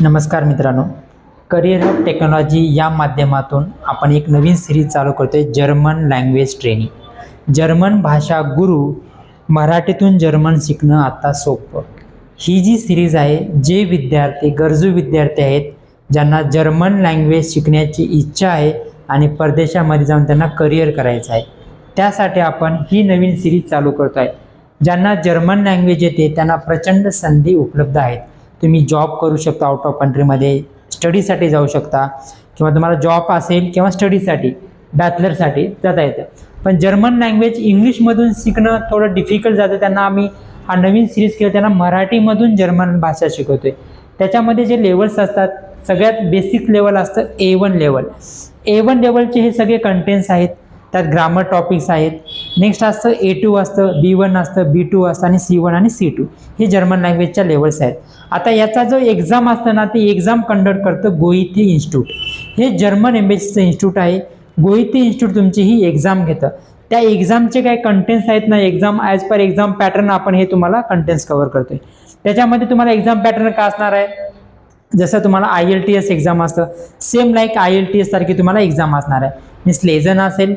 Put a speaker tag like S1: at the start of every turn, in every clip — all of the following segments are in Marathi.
S1: नमस्कार मित्रांनो. करिअर हब टेक्नॉलॉजी या माध्यमातून आपण एक नवीन सिरीज चालू करतोय जर्मन लँग्वेज ट्रेनिंग जर्मन भाषा गुरु मराठीतून जर्मन शिकणं आता सोपं. ही जी सिरीज आहे जे विद्यार्थी गरजू विद्यार्थी आहेत ज्यांना जर्मन लँग्वेज शिकण्याची इच्छा आहे आणि परदेशामध्ये जाऊन त्यांना करिअर करायचं आहे त्यासाठी आपण ही नवीन सिरीज चालू करतो आहे ज्यांना जर्मन लँग्वेज येते त्यांना प्रचंड संधी उपलब्ध आहेत. तुम्ही जॉब करू शकता आउट ऑफ कंट्रीमध्ये स्टडीसाठी जाऊ शकता. किंवा तुम्हाला जॉब असेल किंवा स्टडीसाठी बॅचलरसाठी जाता येतं. पण जर्मन लँग्वेज इंग्लिशमधून शिकणं थोडं डिफिकल्ट जातं. त्यांना आम्ही हा नवीन सिरीज केला त्यांना मराठीमधून जर्मन भाषा शिकवतोय. त्याच्यामध्ये जे लेवल्स असतात सगळ्यात बेसिक लेवल असतं A one level A one लेवलचे हे सगळे कंटेंट्स आहेत. त्यात ग्रामर टॉपिक्स आहेत. नेक्स्ट असतं ए टू असतं बी वन असतं बी टू असतं आणि सी वन आणि सी टू हे जर्मन लँग्वेजच्या लेवल्स आहेत. आता याचा जो एक्झाम असतं ना ते एक्झाम कंडक्ट करतं गोईती इन्स्टिट्यूट हे जर्मन एम्बेसीचं इन्स्टिट्यूट आहे. गोईती इन्स्टिट्यूट तुमची ही एक्झाम घेतं. त्या एक्झामचे काय कंटेंट्स आहेत ना exam as per exam pattern आपण हे तुम्हाला कंटेंट्स कव्हर करतोय. त्याच्यामध्ये तुम्हाला एक्झाम पॅटर्न का असणार आहे? जसं तुम्हाला I L T S exam असतं. Same like I L T S सारखी तुम्हाला एक्झाम असणार आहे. मीन्स लेझन असेल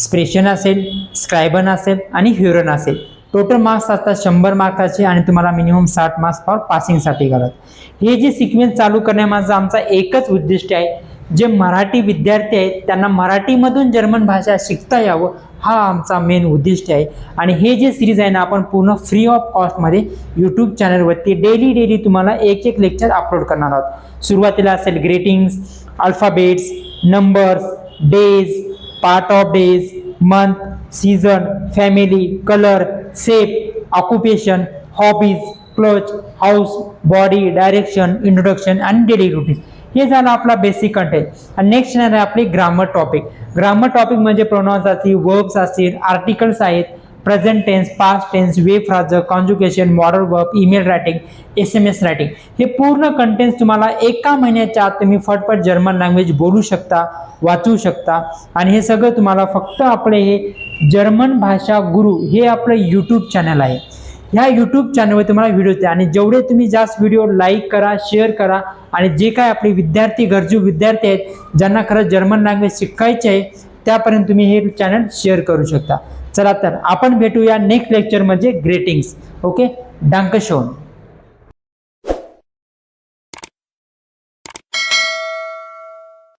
S1: स्प्रेशन असेल स्क्रायबन असेल आणि ह्युरन असेल. टोटल मार्क्स असतात शंभर मार्काचे आणि तुम्हाला मिनिमम साठ मार्क्स फॉर पासिंगसाठी घालत हे जे सिक्वेन्स चालू करण्यामागचा आमचा एकच उद्दिष्ट आहे जे मराठी विद्यार्थी आहेत त्यांना मराठीमधून जर्मन भाषा शिकता यावं हा आमचा मेन उद्दिष्ट आहे. आणि हे जे सिरीज आहे ना आपण पूर्ण फ्री ऑफ कॉस्टमध्ये यूट्यूब चॅनलवरती डेली डेली तुम्हाला एक एक लेक्चर अपलोड करणार आहोत. सुरुवातीला असेल greetings alphabets numbers days part of days month season family colour shape occupation hobbies clothes house body direction introduction आणि डेली रुटीन हे झालं आपला बेसिक कंटेंट आणि नेक्स्ट येणार आहे आपली ग्रामर टॉपिक ग्रामर टॉपिक म्हणजे प्रोनाउन्स असतील वर्ब्स असतील आर्टिकल्स आहेत प्रेझेंट टेन्स पास्ट टेन्स वे phrase conjugation modal verb email writing S M S writing हे पूर्ण कंटेंट्स तुम्हाला एका महिन्याच्या आत तुम्ही फटफट जर्मन लँग्वेज बोलू शकता वाचू शकता. आणि हे सगळं तुम्हाला फक्त आपले हे जर्मन भाषा गुरु हे आपलं यूट्यूब चॅनल आहे. ह्या यूट्यूब चॅनलवर तुम्हाला व्हिडिओ येते आणि जेवढे तुम्ही जास्त व्हिडिओ लाईक करा शेअर करा आणि जे काय आपले विद्यार्थी गरजू विद्यार्थी आहेत ज्यांना खरं जर्मन लँग्वेज शिकायचे आहे त्यापर्यंत तुम्ही हे चॅनल शेअर करू शकता. चला तर आपण भेटूया नेक्स्ट लेक्चर म्हणजे ग्रेटिंग्स ओके डांकशोन